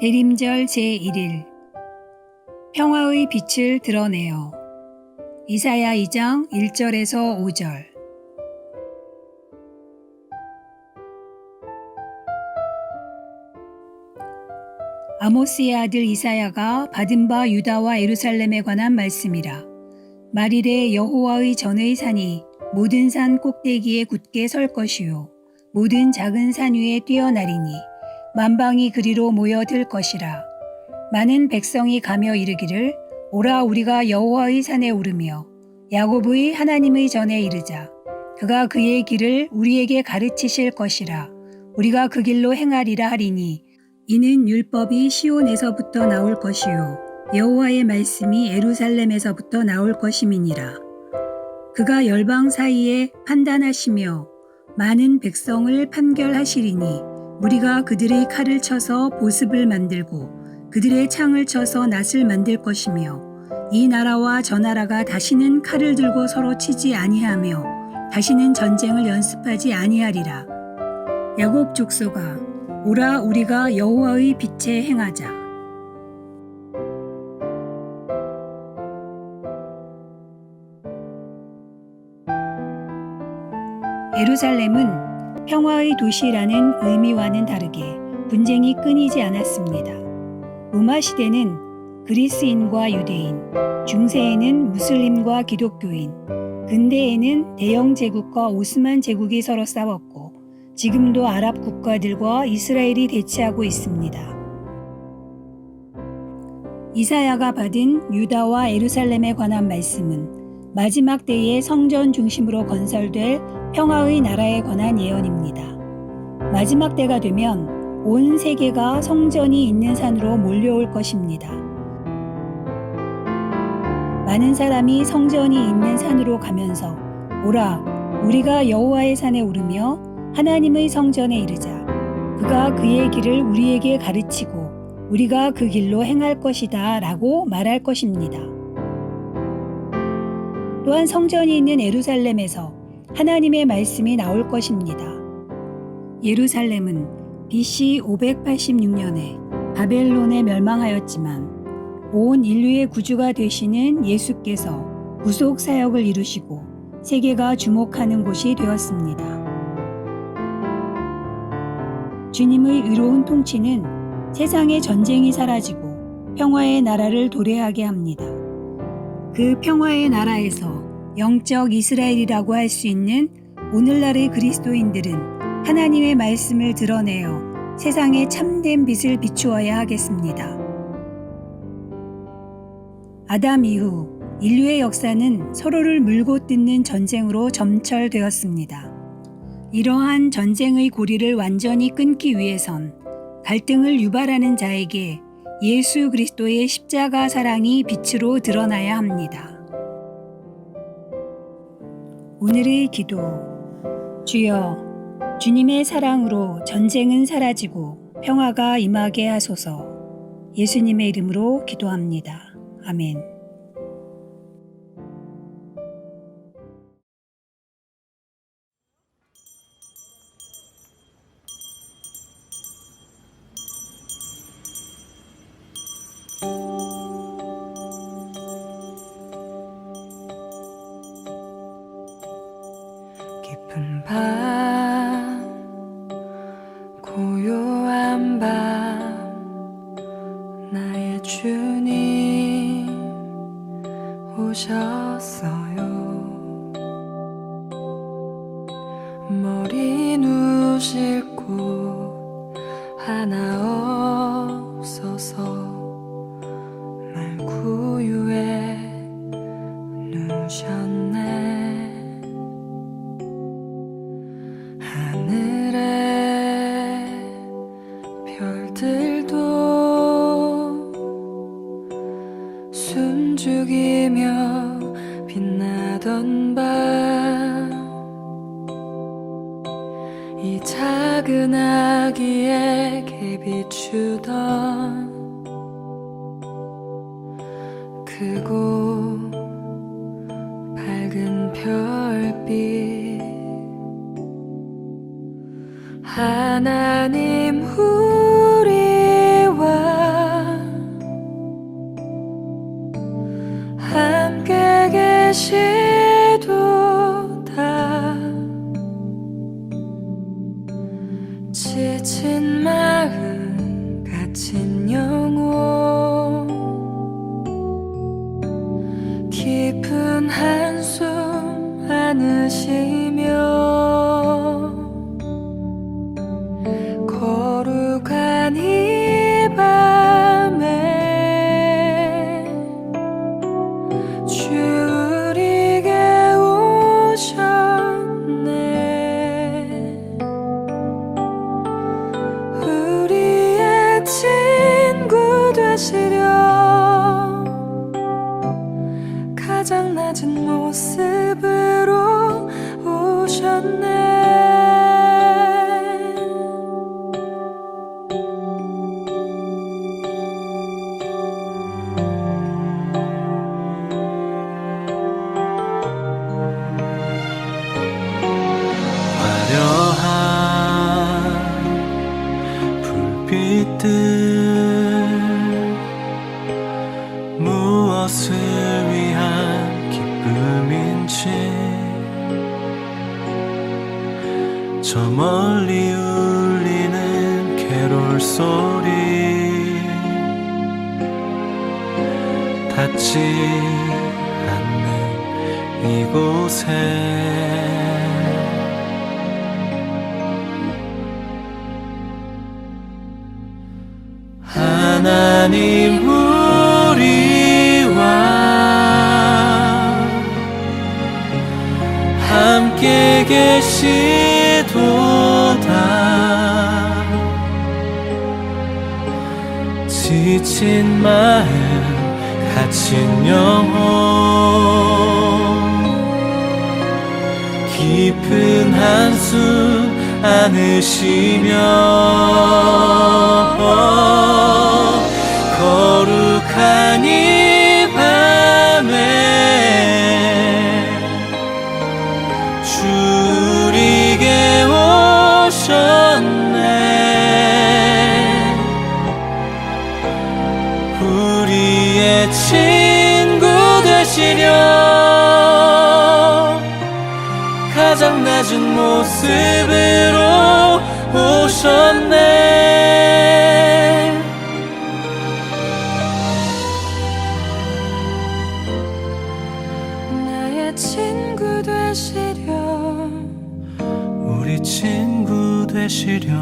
대림절 제1일. 평화의 빛을 드러내어. 이사야 2장 1절에서 5절. 아모스의 아들 이사야가 받은 바 유다와 예루살렘에 관한 말씀이라. 말일에 여호와의 전의 산이 모든 산 꼭대기에 굳게 설 것이요. 모든 작은 산 위에 뛰어나리니 만방이 그리로 모여들 것이라. 많은 백성이 가며 이르기를 오라 우리가 여호와의 산에 오르며 야곱의 하나님의 전에 이르자. 그가 그의 길을 우리에게 가르치실 것이라. 우리가 그 길로 행하리라 하리니 이는 율법이 시온에서부터 나올 것이요 여호와의 말씀이 에루살렘에서부터 나올 것임이니라. 그가 열방 사이에 판단하시며 많은 백성을 판결하시리니 우리가 그들의 칼을 쳐서 보습을 만들고 그들의 창을 쳐서 낫을 만들 것이며 이 나라와 저 나라가 다시는 칼을 들고 서로 치지 아니하며 다시는 전쟁을 연습하지 아니하리라. 야곱 족속아 오라 우리가 여호와의 빛에 행하자. 예루살렘은 평화의 도시라는 의미와는 다르게 분쟁이 끊이지 않았습니다. 로마 시대는 그리스인과 유대인, 중세에는 무슬림과 기독교인, 근대에는 대영 제국과 오스만 제국이 서로 싸웠고 지금도 아랍 국가들과 이스라엘이 대치하고 있습니다. 이사야가 받은 유다와 에루살렘에 관한 말씀은 마지막 때의 성전 중심으로 건설될 평화의 나라에 관한 예언입니다. 마지막 때가 되면 온 세계가 성전이 있는 산으로 몰려올 것입니다. 많은 사람이 성전이 있는 산으로 가면서 오라 우리가 여호와의 산에 오르며 하나님의 성전에 이르자 그가 그의 길을 우리에게 가르치고 우리가 그 길로 행할 것이다 라고 말할 것입니다. 또한 성전이 있는 에루살렘에서 하나님의 말씀이 나올 것입니다. 예루살렘은 BC 586년에 바벨론에 멸망하였지만 온 인류의 구주가 되시는 예수께서 구속 사역을 이루시고 세계가 주목하는 곳이 되었습니다. 주님의 의로운 통치는 세상의 전쟁이 사라지고 평화의 나라를 도래하게 합니다. 그 평화의 나라에서 영적 이스라엘이라고 할 수 있는 오늘날의 그리스도인들은 하나님의 말씀을 드러내어 세상에 참된 빛을 비추어야 하겠습니다. 아담 이후 인류의 역사는 서로를 물고 뜯는 전쟁으로 점철되었습니다. 이러한 전쟁의 고리를 완전히 끊기 위해선 갈등을 유발하는 자에게 예수 그리스도의 십자가 사랑이 빛으로 드러나야 합니다. 오늘의 기도 주여 주님의 사랑으로 전쟁은 사라지고 평화가 임하게 하소서 예수님의 이름으로 기도합니다. 아멘. 밤 고요한 밤 나의 주님 오셨어요. 머리 누실 곳 하나 없어서 말구유에 누셨 숨죽이며 빛나던 밤. 이 작은 아기에게 비추던 크고 밝은 별빛. 하나님 우 한숨 안으시며 울리는 캐롤 소리. 닿지 않는 이곳에. 하나님 지친 마음 갇힌 영혼. 깊은 한숨 안으시며 우리의 친구 되시려 가장 낮은 모습으로 오셨네. 나의 친구 되시려. 우리 친구 되시려